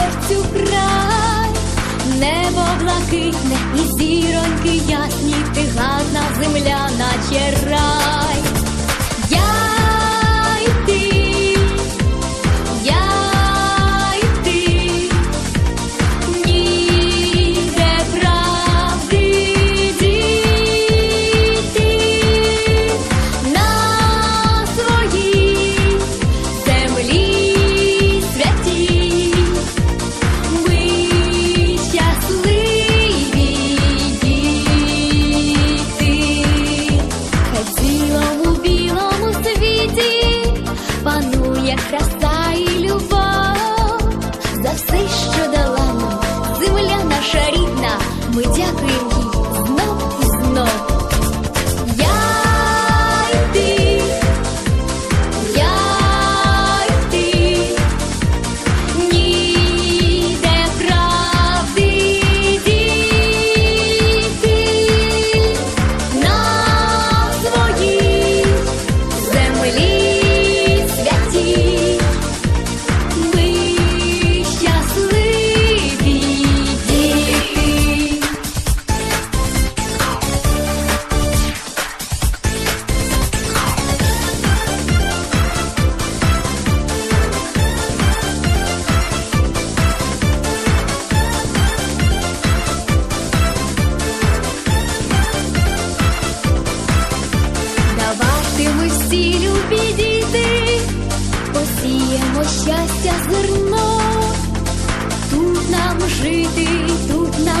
серцю край, небо блакитне і зіроньки ясні, ти гарна земля, наче. Ми дякуємо. Мого щастя зерно, тут нам жити, тут нам.